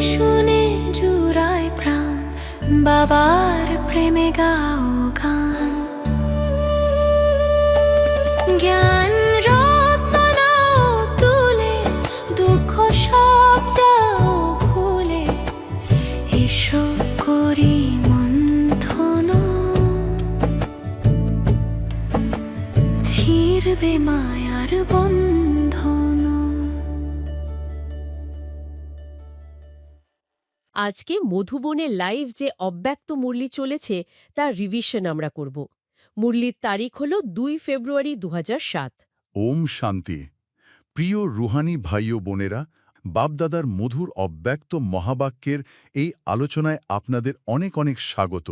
শুনে জুড়ায় প্রাণ বাবার প্রেমে গাও গান। জ্ঞান তুলে দুঃখ করি মন্থন। মায়ার আজকে মধুবনের লাইভ যে অব্যক্ত মুরলি চলেছে তার রিভিশন আমরা করব। মুরলির তারিখ হল দুই ফেব্রুয়ারি দু হাজার সাত। ওম শান্তি। প্রিয় রুহানি ভাই ও বোনেরা বাপদাদার মধুর অব্যক্ত মহাবাক্যের এই আলোচনায় আপনাদের অনেক অনেক স্বাগত।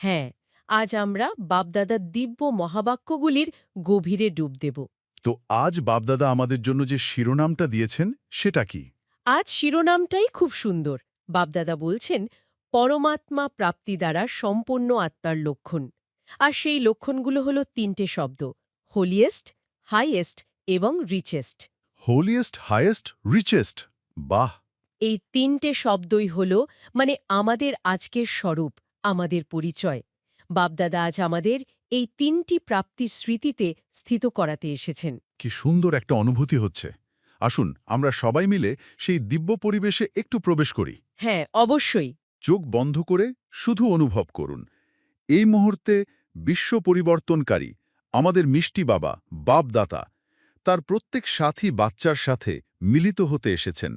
হ্যাঁ আজ আমরা বাপদাদার দিব্য মহাবাক্যগুলির গভীরে ডুব দেব। তো আজ বাপদাদা আমাদের জন্য যে শিরোনামটা দিয়েছেন সেটা কি? আজ শিরোনামটাই খুব সুন্দর। বাপদাদা বলছেন পরমাত্মা প্রাপ্তি দ্বারা সম্পূর্ণ আত্মার লক্ষণ। আর সেই লক্ষণগুলো হল তিনটে শব্দ হোলিয়েস্ট হাইয়েস্ট এবং রিচেস্ট হোলিয়েস্ট হাইয়েস্ট রিচেস্ট বাহ! এই তিনটে শব্দই হল মানে আমাদের আজকের স্বরূপ আমাদের পরিচয়। বাবদাদা আজ আমাদের এই তিনটি প্রাপ্তির স্মৃতিতে স্থিত করাতে এসেছেন। কি সুন্দর একটা অনুভূতি হচ্ছে। আসুন আমরা সবাই মিলে সেই দিব্য পরিবেশে একটু প্রবেশ করি। হ্যাঁ অবশ্যই। চোখ বন্ধ করে শুধু অনুভব করুন। এই মুহূর্তে বিশ্ব পরিবর্তনকারী আমাদের মিষ্টি বাবা বাপদাতা তার প্রত্যেক সাথী বাচ্চার সাথে মিলিত হতে এসেছেন।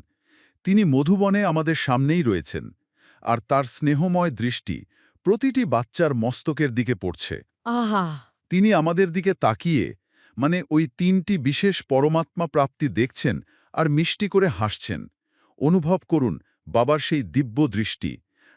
তিনি মধুবনে আমাদের সামনেই রয়েছেন আর তার স্নেহময় দৃষ্টি প্রতিটি বাচ্চার মস্তকের দিকে পড়ছে। আহা! তিনি আমাদের দিকে তাকিয়ে মানে ওই তিনটি বিশেষ পরমাত্মা প্রাপ্তি দেখছেন আর মিষ্টি করে হাসছেন। অনুভব করুন বাবার সেই দিব্য দৃষ্টি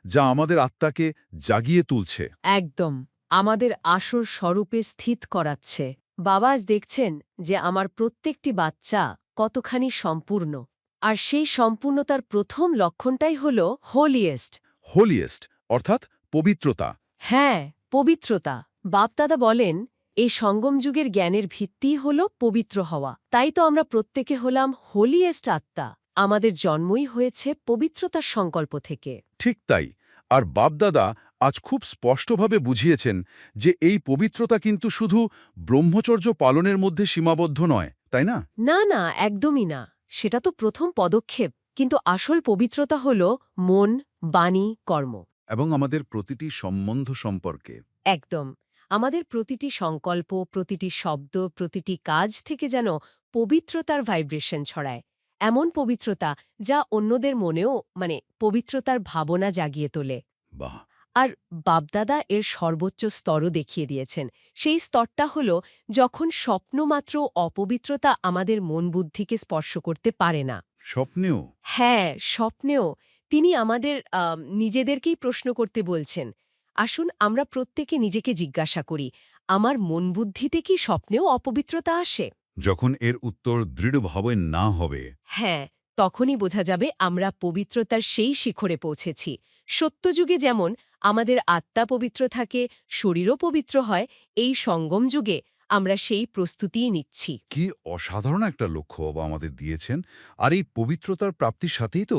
যা আমাদের আত্মাকে জাগিয়ে তুলছে। একদম আমাদের আসর স্বরূপে স্থিত করাচ্ছে। বাবা আজ দেখছেন যে আমার প্রত্যেকটি বাচ্চা কতখানি সম্পূর্ণ। আর সেই সম্পূর্ণতার প্রথম লক্ষণটাই হল হোলিয়েস্ট হোলিয়েস্ট অর্থাৎ পবিত্রতা। হ্যাঁ পবিত্রতা। বাপদাদা বলেন এই সঙ্গম যুগের জ্ঞানের ভিত্তি হল পবিত্র হওয়া। তাই তো আমরা প্রত্যেকে হলাম হোলিয়েস্ট আত্মা। আমাদের জন্মই হয়েছে পবিত্রতার সংকল্প থেকে। ঠিক তাই। আর বাপদাদা আজ খুব স্পষ্টভাবে বুঝিয়েছেন যে এই পবিত্রতা কিন্তু শুধু ব্রহ্মচর্য পালনের মধ্যে সীমাবদ্ধ নয় তাই না? না না একদমই না। সেটা তো প্রথম পদক্ষেপ। কিন্তু আসল পবিত্রতা হল মন বাণী কর্ম। এবং আমাদের প্রতিটি সম্বন্ধ সম্পর্কে। একদম। আমাদের প্রতিটি সংকল্প প্রতিটি শব্দ প্রতিটি কাজ থেকে যেন পবিত্রতার ভাইব্রেশন ছড়ায়। এমন পবিত্রতা যা অন্যদের মনেও মানে পবিত্রতার ভাবনা জাগিয়ে তোলে। বাহ! আর বাপদাদা এর সর্বোচ্চ স্তরও দেখিয়ে দিয়েছেন। সেই স্তরটা হল যখন স্বপ্নমাত্র অপবিত্রতা আমাদের মন বুদ্ধিকে স্পর্শ করতে পারে না। স্বপ্নেও? হ্যাঁ স্বপ্নেও। তিনি আমাদের আম, নিজেদেরকেই প্রশ্ন করতে বলছেন। আসুন আমরা প্রত্যেকে নিজেকে জিজ্ঞাসা করি আমার মন বুদ্ধিতে কি স্বপ্নেও অপবিত্রতা আসে? যখন এর উত্তর দৃঢ়ভাবে না হবে। হ্যাঁ তখনই বোঝা যাবে আমরা পবিত্রতার সেই শিখরে পৌঁছেছি। সত্যযুগে যেমন আমাদের আত্মা পবিত্র থাকে শরীরও পবিত্র হয় এই সঙ্গম যুগে আমরা সেই প্রস্তুতিই নিচ্ছি। কি অসাধারণ একটা লক্ষ্য বাবা আমাদের দিয়েছেন। আর এই পবিত্রতার প্রাপ্তির সাথেই তো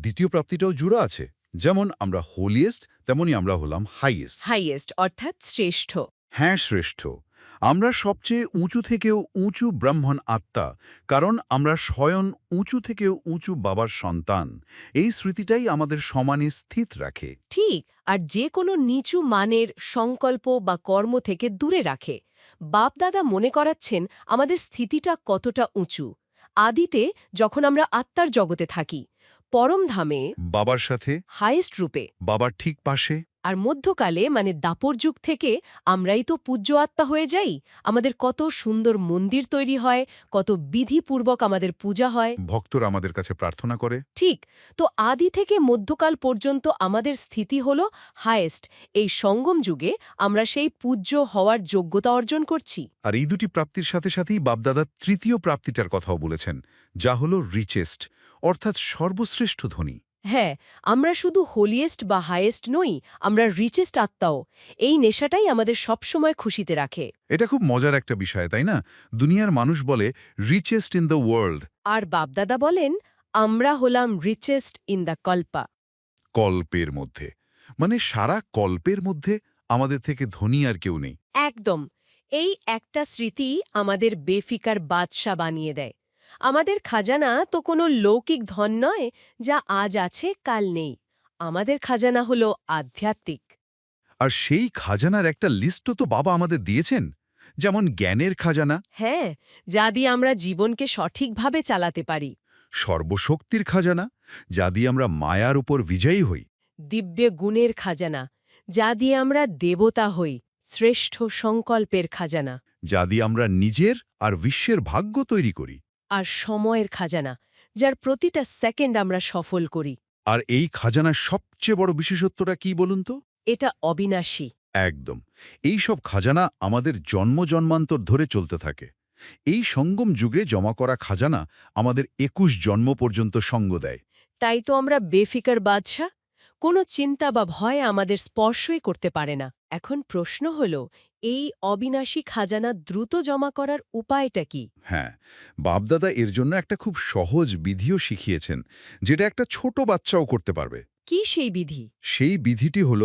দ্বিতীয় প্রাপ্তিটাও জুড়ে আছে। যেমন আমরা হোলিয়েস্ট তেমনি আমরা হলাম হাইয়েস্ট হাইয়েস্ট অর্থাৎ শ্রেষ্ঠ। হ্যাঁ শ্রেষ্ঠ। আমরা সবচেয়ে উঁচু থেকেও উঁচু ব্রাহ্মণ আত্মা কারণ আমরা স্বয়ং উঁচু থেকেও উঁচু বাবার সন্তান। এই স্মৃতিটাই আমাদের সমানে স্থিত রাখে। ঠিক আর যে কোনো নিচু মানের সংকল্প বা কর্ম থেকে দূরে রাখে। বাপদাদা মনে করাচ্ছেন আমাদের স্থিতিটা কতটা উঁচু। আদিতে যখন আমরা আত্মার জগতে থাকি পরমধামে বাবার সাথে হাইস্ট রূপে বাবার ঠিক পাশে আর মধ্যকালে মানে দাপর যুগ থেকে আমরাই তো পূজ্য আত্মা হয়ে যাই। আমাদের কত সুন্দর মন্দির তৈরি হয় কত বিধিপূর্বক আমাদের পূজা হয়। ভক্তরা আমাদের কাছে প্রার্থনা করে। ঠিক তো আদি থেকে মধ্যকাল পর্যন্ত আমাদের স্থিতি হল হায়েস্ট এই সঙ্গম যুগে আমরা সেই পূজ্য হওয়ার যোগ্যতা অর্জন করছি। আর এই দুটি প্রাপ্তির সাথে সাথেই বাপদাদা তৃতীয় প্রাপ্তিটার কথাও বলেছেন যা হল রিচেস্ট অর্থাৎ সর্বশ্রেষ্ঠ ধনী। হ্যাঁ আমরা শুধু হোলিয়েস্ট বা হাইয়েস্ট নই আমরা রিচেস্ট আত্মাও। এই নেশাটাই আমাদের সবসময় খুশিতে রাখে। এটা খুব মজার একটা বিষয় তাই না? দুনিয়ার মানুষ বলে রিচেস্ট ইন দ্য ওয়ার্ল্ড আর বাপদাদা বলেন আমরা হলাম রিচেস্ট ইন দ্য কল্পা কল্পের মধ্যে। মানে সারা কল্পের মধ্যে আমাদের থেকে ধনী আর কেউ নেই। একদম। এই একটা স্মৃতি আমাদের বেফিকার বাদশা বানিয়ে দেয়। আমাদের খাজানা তো কোনো লৌকিক ধন নয় যা আজ আছে কাল নেই। আমাদের খাজানা হল আধ্যাত্মিক। আর সেই খাজানার একটা লিস্টও তো বাবা আমাদের দিয়েছেন যেমন জ্ঞানের খাজানা। হ্যাঁ যা দিয়ে আমরা জীবনকে সঠিকভাবে চালাতে পারি। সর্বশক্তির খাজানা যা দিয়ে আমরা মায়ার উপর বিজয়ী হই। দিব্য গুণের খাজানা যা দিয়ে আমরা দেবতা হই শ্রেষ্ঠ সংকল্পের খাজানা। যা দিয়ে আমরা নিজের আর বিশ্বের ভাগ্য তৈরি করি। আর সময়ের খাজানা যার প্রতিটা সেকেন্ড আমরা সফল করি। আর এই খাজানার সবচেয়ে বড় বিশেষত্বটা কি বলুন তো? এটা অবিনাশী। একদম। এই সব খাজানা আমাদের জন্ম জন্মান্তর ধরে চলতে থাকে। এই সঙ্গম যুগে জমা করা খাজানা আমাদের একুশ জন্ম পর্যন্ত সঙ্গ দেয়। তাই তো আমরা বেফিকার বাদশাহ কোনো চিন্তা বা ভয় আমাদের স্পর্শই করতে পারে না। এখন প্রশ্ন হল এই অবিনাশী খাজানা দ্রুত জমা করার উপায়টা কি? হ্যাঁ বাপদাদা এর জন্য একটা খুব সহজ বিধিও শিখিয়েছেন যেটা একটা ছোট বাচ্চাও করতে পারবে। কি সেই বিধি? সেই বিধিটি হল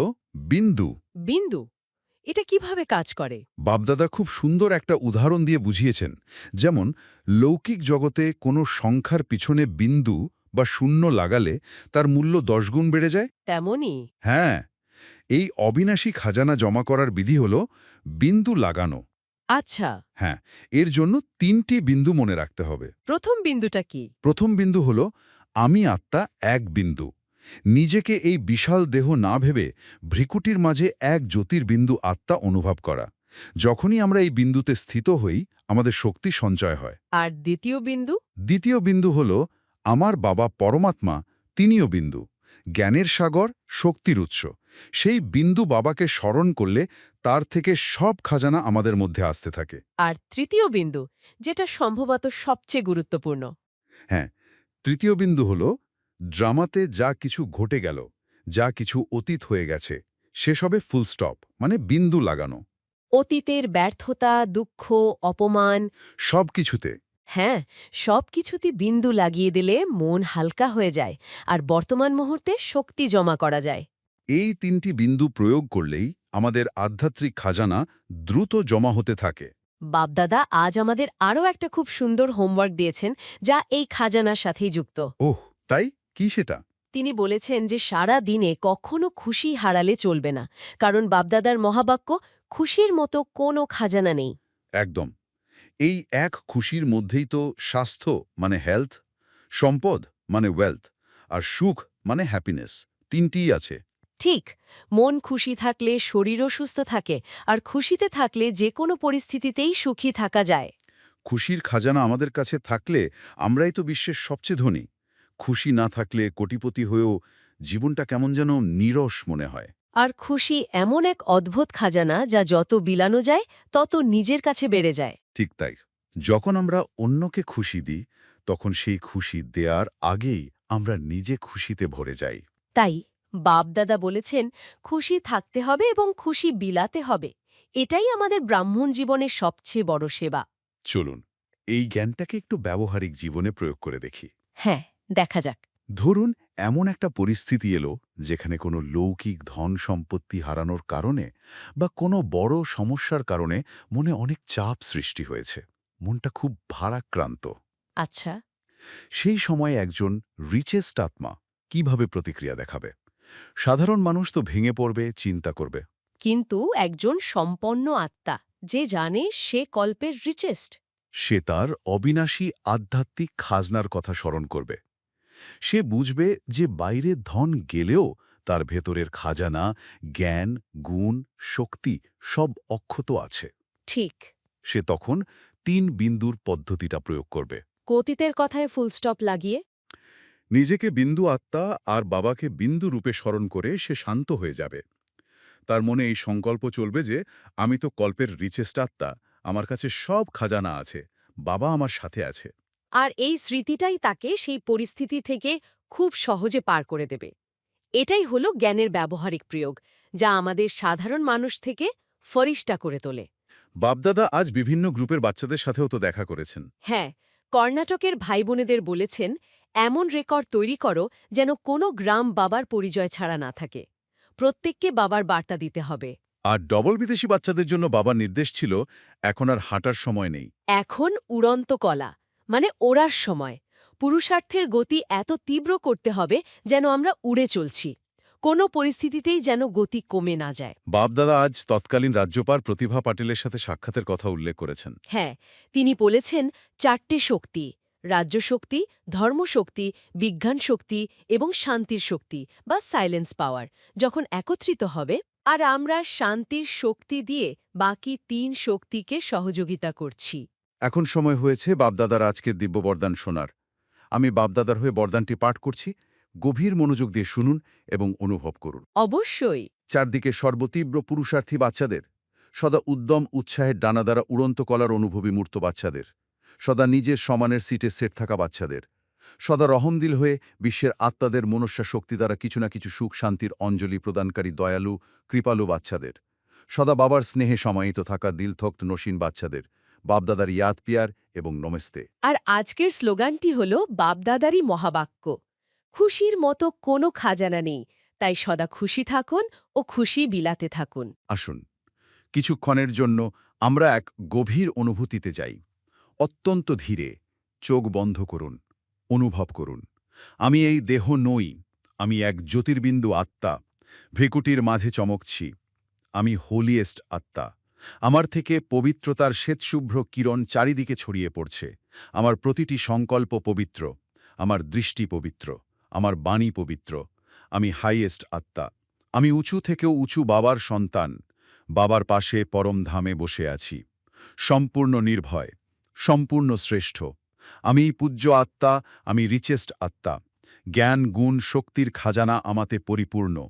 বিন্দু। বিন্দু? এটা কীভাবে কাজ করে? বাপদাদা খুব সুন্দর একটা উদাহরণ দিয়ে বুঝিয়েছেন যেমন লৌকিক জগতে কোনো সংখ্যার পিছনে বিন্দু বা শূন্য লাগালে তার মূল্য দশগুণ বেড়ে যায়? তেমনই। হ্যাঁ এই অবিনাশী খাজানা জমা করার বিধি হল বিন্দু লাগানো। আচ্ছা। হ্যাঁ এর জন্য তিনটি বিন্দু মনে রাখতে হবে। প্রথম বিন্দুটা কি? প্রথম বিন্দু হল আমি আত্মা এক বিন্দু। নিজেকে এই বিশাল দেহ না ভেবে ভ্রিকুটির মাঝে এক জ্যোতির্বিন্দু আত্মা অনুভব করা। যখনই আমরা এই বিন্দুতে স্থিত হই আমাদের শক্তি সঞ্চয় হয়। আর দ্বিতীয় বিন্দু? দ্বিতীয় বিন্দু হল আমার বাবা পরমাত্মা তিনিও বিন্দু। জ্ঞানের সাগর শক্তির উৎস। সেই বিন্দু বাবাকে স্মরণ করলে তার থেকে সব খাজানা আমাদের মধ্যে আসতে থাকে। আর তৃতীয় বিন্দু যেটা সম্ভবত সবচেয়ে গুরুত্বপূর্ণ। হ্যাঁ তৃতীয় বিন্দু হল ড্রামাতে যা কিছু ঘটে গেল যা কিছু অতীত হয়ে গেছে সেসবে ফুল স্টপ মানে বিন্দু লাগানো। অতীতের ব্যর্থতা দুঃখ অপমান সব কিছুতে। হ্যাঁ সব কিছুতে বিন্দু লাগিয়ে দিলে মন হালকা হয়ে যায় আর বর্তমান মুহূর্তে শক্তি জমা করা যায়। এই তিনটি বিন্দু প্রয়োগ করলেই আমাদের আধ্যাত্মিক খাজানা দ্রুত জমা হতে থাকে। বাপদাদা আজ আমাদের আরও একটা খুব সুন্দর হোমওয়ার্ক দিয়েছেন যা এই খাজানার সাথেই যুক্ত। ওহ তাই? কি সেটা? তিনি বলেছেন যে সারা দিনে কখনো খুশি হারালে চলবে না কারণ বাপদাদার মহাবাক্য খুশির মতো কোনো খাজানা নেই। একদম। এই এক খুশির মধ্যেই তো স্বাস্থ্য মানে হেলথ সম্পদ মানে ওয়েলথ আর সুখ মানে হ্যাপিনেস তিনটিই আছে। ঠিক মন খুশি থাকলে শরীরও সুস্থ থাকে আর খুশিতে থাকলে যে কোনো পরিস্থিতিতেই সুখী থাকা যায়। খুশির খাজানা আমাদের কাছে থাকলে আমরাই তো বিশ্বের সবচেয়ে ধনী। খুশি না থাকলে কোটিপতি হয়েও জীবনটা কেমন যেন নিরস মনে হয়। আর খুশি এমন এক অদ্ভুত খাজানা যা যত বিলানো যায় তত নিজের কাছে বেড়ে যায়। ঠিক তাই। যখন আমরা অন্যকে খুশি দিই তখন সেই খুশি দেয়ার আগেই আমরা নিজে খুশিতে ভরে যাই। তাই বাপদাদা বলেছেন খুশি থাকতে হবে এবং খুশি বিলাতে হবে। এটাই আমাদের ব্রাহ্মণ জীবনের সবচেয়ে বড় সেবা। চলুন এই জ্ঞানটাকে একটু ব্যবহারিক জীবনে প্রয়োগ করে দেখি। হ্যাঁ দেখা যাক। ধরুন এমন একটা পরিস্থিতি এলো যেখানে কোনো লৌকিক ধন সম্পত্তি হারানোর কারণে বা কোনো বড় সমস্যার কারণে মনে অনেক চাপ সৃষ্টি হয়েছে। মনটা খুব ভারাক্রান্ত। আচ্ছা। সেই সময় একজন রিচেস্ট আত্মা কীভাবে প্রতিক্রিয়া দেখাবে? সাধারণ মানুষ তো ভেঙে পড়বে চিন্তা করবে। কিন্তু একজন সম্পন্ন আত্মা যে জানে সে কল্পের রিচেস্ট সে তার অবিনাশী আধ্যাত্মিক খাজনার কথা স্মরণ করবে। সে বুঝবে যে বাইরে ধন গেলেও তার ভেতরের খাজানা জ্ঞান গুণ শক্তি সব অক্ষত আছে। ঠিক। সে তখন তিন বিন্দুর পদ্ধতিটা প্রয়োগ করবে। কতিতের কথায় ফুলস্টপ লাগিয়ে নিজেকে বিন্দু আত্মা আর বাবাকে বিন্দু রূপে স্মরণ করে সে শান্ত হয়ে যাবে। তার মনে এই সংকল্প চলবে যে আমি তো কল্পের রিচেস্ট আত্মা আমার কাছে সব খাজানা আছে বাবা আমার সাথে আছে। আর এই স্মৃতিটাই তাকে সেই পরিস্থিতি থেকে খুব সহজে পার করে দেবে। এটাই হলো জ্ঞানের ব্যবহারিক প্রয়োগ যা আমাদের সাধারণ মানুষ থেকে ফরিস্টা করে তোলে। বাপদাদা আজ বিভিন্ন গ্রুপের বাচ্চাদের সাথেও তো দেখা করেছেন। হ্যাঁ কর্ণাটকের ভাই বোনেদের বলেছেন এমন রেকর্ড তৈরি করো যেন কোনো গ্রাম বাবার পরিচয় ছাড়া না থাকে। প্রত্যেককে বাবার বার্তা দিতে হবে। আর ডবল বিদেশি বাচ্চাদের জন্য বাবার নির্দেশ ছিল এখন আর হাঁটার সময় নেই। এখন উড়ন্ত কলা মানে ওড়ার সময়। পুরুষার্থের গতি এত তীব্র করতে হবে যেন আমরা উড়ে চলছি। কোনো পরিস্থিতিতেই যেন গতি কমে না যায়। বাপদাদা আজ তৎকালীন রাজ্যপাল প্রতিভা পাটিলের সাথে সাক্ষাতের কথা উল্লেখ করেছেন। হ্যাঁ তিনি বলেছেন চারটে শক্তি রাজ্য শক্তি ধর্মশক্তি বিজ্ঞান শক্তি এবং শান্তির শক্তি বা সাইলেন্স পাওয়ার যখন একত্রিত হবে আর আমরা শান্তির শক্তি দিয়ে বাকি তিন শক্তিকে সহযোগিতা করছি। এখন সময় হয়েছে বাপদাদার আজকের দিব্য বরদান শোনার। আমি বাপদাদার হয়ে বরদানটি পাঠ করছি। গভীর মনোযোগ দিয়ে শুনুন এবং অনুভব করুন। অবশ্যই। চারদিকে সর্বতীব্র পুরুষার্থী বাচ্চাদের সদা উদ্যম উৎসাহের ডানা দ্বারা উড়ন্ত কলার অনুভবী মূর্ত বাচ্চাদের। সদা নিজের সমানের সিটে সেট থাকা বাচ্চাদের। সদা রহমদিল হয়ে বিশ্বের আত্মাদের মনস্যা শক্তি দ্বারা কিছু না কিছু সুখ শান্তির অঞ্জলি প্রদানকারী দয়ালু কৃপালু বাচ্চাদের। সদা বাবার স্নেহে সমাহিত থাকা দিলথক্ত নসীন বাচ্চাদের। বাপদাদার ইয়াদ পিয়ার এবং নমেস্তে। আর আজকের স্লোগানটি হল বাপদাদারই মহাবাক্য। খুশির মতো কোনো খাজানা নেই তাই সদা খুশি থাকুন ও খুশি বিলাতে থাকুন। আসুন কিছুক্ষণের জন্য আমরা এক গভীর অনুভূতিতে যাই। অত্যন্ত ধীরে চোখ বন্ধ করুন, অনুভব করুন। আমি এই দেহ নই, আমি এক জ্যোতির্বিন্দু আত্মা ভ্রিকুটির মাঝে চমকছি, আমি হোলিয়েস্ট আত্মা। আমার থেকে পবিত্রতার শ্বেতশুভ্র কিরণ চারিদিকে ছড়িয়ে পড়ছে, আমার প্রতিটি সংকল্প পবিত্র, আমার দৃষ্টি পবিত্র, আমার বাণী পবিত্র, আমি হাইয়েস্ট আত্মা। আমি উঁচু থেকেও উঁচু বাবার সন্তান, বাবার পাশে পরম ধামে বসে আছি। সম্পূর্ণ নির্ভয় সম্পূর্ণ শ্রেষ্ঠ। আমি পূজ্য আত্মা, আমি রিচেস্ট আত্মা। জ্ঞান, গুণ, শক্তির খাজানা আমাতে পরিপূর্ণ।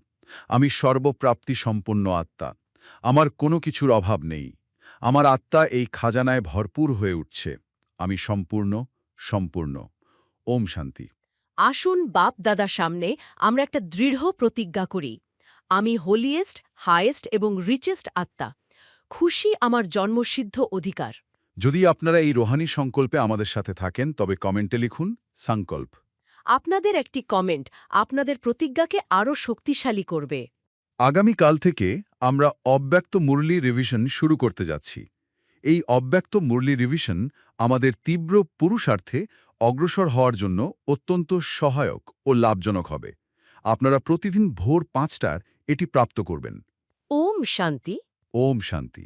আমি সর্বপ্রাপ্তি সম্পন্ন আত্মা। আমার কোনো কিছুর অভাব নেই। আমার আত্মা এই খাজানায় ভরপুর হয়ে উঠছে। আমি সম্পূর্ণ সম্পূর্ণ। ওম শান্তি। আসুন বাপ দাদার সামনে আমরা একটা দৃঢ় প্রতিজ্ঞা করি। আমি হোলিয়েস্ট হায়েস্ট এবং রিচেস্ট আত্মা। খুশি আমার জন্মসিদ্ধ অধিকার। যদি আপনারা এই রোহানি সংকল্পে আমাদের সাথে থাকেন তবে কমেন্টে লিখুন সংকল্প আপনাদের একটি কমেন্ট আপনাদের প্রতিজ্ঞাকে আরও শক্তিশালী করবে। আগামীকাল থেকে আমরা অব্যক্ত মুরলি রিভিশন শুরু করতে যাচ্ছি। এই অব্যক্ত মুরলি রিভিশন আমাদের তীব্র পুরুষার্থে অগ্রসর হওয়ার জন্য অত্যন্ত সহায়ক ও লাভজনক হবে। আপনারা প্রতিদিন ভোর পাঁচটার এটি প্রাপ্ত করবেন। ওম শান্তি। ওম শান্তি।